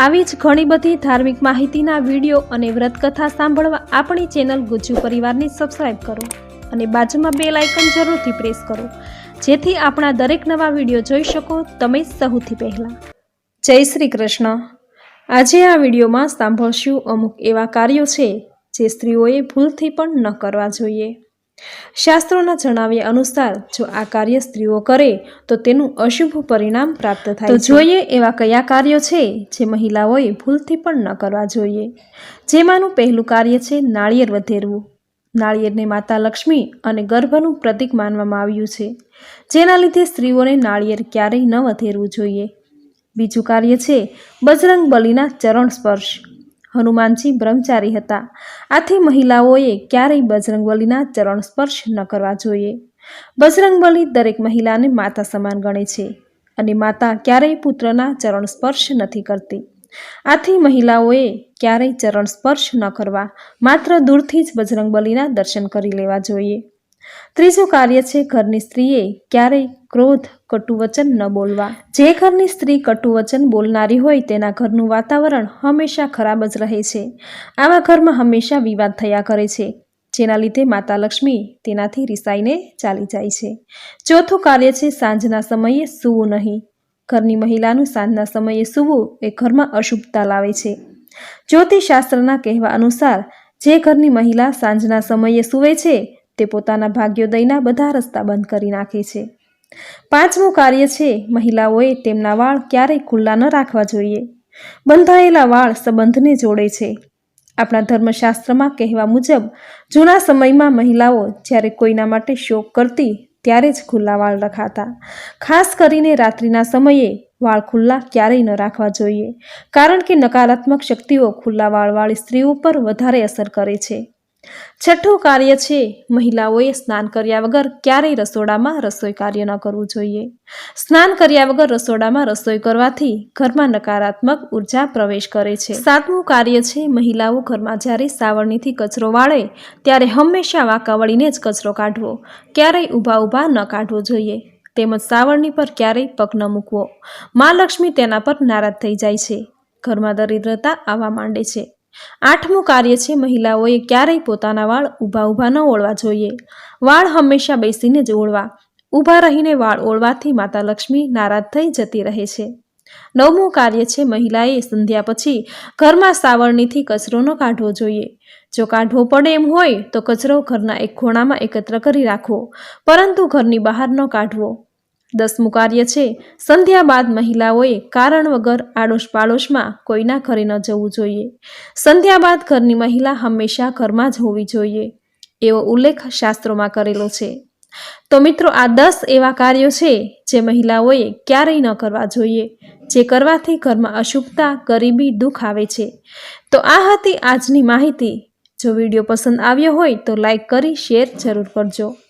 આવી જ ઘણી બધી ધાર્મિક માહિતીના વીડિયો અને વ્રતકથા સાંભળવા આપણી ચેનલ ગુજ્જુ પરિવારની સબસ્ક્રાઈબ કરો અને બાજુમાં બે લાઇકન જરૂરથી પ્રેસ કરો. જેથી આપણા દરેક નવા વીડિયો જોઈ શકો તમે સૌથી પહેલાં. જય શ્રી કૃષ્ણ. આજે આ વિડીયોમાં સાંભળશું અમુક એવા કાર્યો છે જે સ્ત્રીઓએ ભૂલથી પણ ન કરવા જોઈએ. શાસ્ત્રોના જણાવ્યા અનુસાર જો આ કાર્ય સ્ત્રીઓ કરે તો તેનું અશુભ પરિણામ પ્રાપ્ત થાય તો જોઈએ એવા કયા કાર્યો છે જે મહિલાઓએ ભૂલથી પણ ન કરવા જોઈએ. જેમાંનું પહેલું કાર્ય છે નાળિયેર વધેરવું. નાળિયેરને માતા લક્ષ્મી અને ગર્ભનું પ્રતીક માનવામાં આવ્યું છે. જેના લીધે સ્ત્રીઓને નાળિયેર ક્યારેય ન વધેરવું જોઈએ. બીજું કાર્ય છે બજરંગ બલીના ચરણ સ્પર્શ. હનુમાનજી બ્રહ્મચારી હતા. આથી મહિલાઓએ ક્યારેય બજરંગબલીના ચરણ સ્પર્શ ન કરવા જોઈએ. બજરંગબલી દરેક મહિલાને માતા સમાન ગણે છે અને માતા ક્યારેય પુત્રના ચરણ સ્પર્શ નથી કરતી. આથી મહિલાઓએ ક્યારેય ચરણ સ્પર્શ ન કરવા માત્ર દૂરથી જ બજરંગબલીના દર્શન કરી લેવા જોઈએ. ત્રીજું કાર્ય છે ઘરની સ્ત્રીએ ક્યારેય ક્રોધ, કટુવચન ન બોલવા. જે ઘરની સ્ત્રી કટુવચન બોલનારી હોય તેના ઘરનું વાતાવરણ હંમેશા ખરાબ જ રહે છે. આવા ઘરમાં હંમેશા વિવાદ થયા કરે છે, જેના લીધે માતા લક્ષ્મી તેનાથી રિસાઈને ચાલી જાય છે. ચોથું કાર્ય છે સાંજના સમયે સૂવું નહીં. ઘરની મહિલાનું સાંજના સમયે સૂવું એ ઘરમાં અશુભતા લાવે છે. જ્યોતિષશાસ્ત્રના કહેવા અનુસાર, જે ઘરની મહિલા સાંજના સમયે સૂવે છે તે પોતાના ભાગ્યોદયના બધા રસ્તા બંધ કરી નાખે છે. પાંચમું કાર્ય છે, મહિલાઓએ તેમના વાળ ક્યારેય ખુલ્લા ન રાખવા જોઈએ. બંધાયેલા વાળ સંબંધને જોડે છે. આપણા ધર્મશાસ્ત્રમાં કહેવા મુજબ, જૂના સમયમાં મહિલાઓ જ્યારે કોઈના માટે શોક કરતી ત્યારે જ ખુલ્લા વાળ રખાતા. ખાસ કરીને રાત્રિના સમયે વાળ ખુલ્લા ક્યારેય ન રાખવા જોઈએ, કારણ કે નકારાત્મક શક્તિઓ ખુલ્લા વાળવાળી સ્ત્રીઓ પર વધારે અસર કરે છે. છઠ્ઠું કાર્ય છે, મહિલાઓએ સ્નાન કર્યા વગર ક્યારેય રસોડામાં રસોઈ કાર્ય ન કરવું જોઈએ. સ્નાન કર્યા વગર રસોડામાં રસોઈ કરવાથી ઘરમાં નકારાત્મક ઊર્જા પ્રવેશ કરે છે. સાતમું કાર્ય છે, મહિલાઓ ઘરમાં જ્યારે સાવરણીથી કચરો વાળે, ત્યારે હંમેશા વાંકા વળીને જ કચરો કાઢવો. ક્યારેય ઊભા ઊભા ન કાઢવો જોઈએ. તેમજ સાવરણી પર ક્યારેય પગ ન મૂકવો. મા લક્ષ્મી તેના પર નારાજ થઈ જાય છે. ઘરમાં દરિદ્રતા આવવા માંડે છે. આઠમું કાર્ય છે મહિલાઓએ ક્યારેય પોતાના વાળ ઊભા ઊભા ન ઓળવા જોઈએ. વાળ હંમેશા બેસીને જ ઓળવા. ઊભા રહીને વાળ ઓળવાથી માતા લક્ષ્મી નારાજ થઈ જતી રહે છે. નવમું કાર્ય છે મહિલાએ સંધ્યા પછી ઘરમાં સાવરણીથી કચરો ન કાઢવો જોઈએ. જો કાઢવો પડે એમ હોય તો કચરો ઘરના એક ખૂણામાં એકત્ર કરી રાખવો, પરંતુ ઘરની બહાર ન કાઢવો. દસમું કાર્ય છે. સંધ્યા બાદ મહિલાઓએ કારણ વગર આડોશ પાડોશમાં કોઈના ઘરે ન જવું જોઈએ. સંધ્યા બાદ ઘરની મહિલા હંમેશા ઘરમાં જ હોવી જોઈએ, એવો ઉલ્લેખ શાસ્ત્રોમાં કરેલો છે. તો મિત્રો, આ દસ એવા કાર્યો છે જે મહિલાઓએ ક્યારેય ન કરવા જોઈએ, જે કરવાથી ઘરમાં અશુભતા, ગરીબી, દુઃખ આવે છે. તો આ હતી આજની માહિતી. જો વીડિયો પસંદ આવ્યો હોય તો લાઈક કરી, શેર જરૂર કરજો.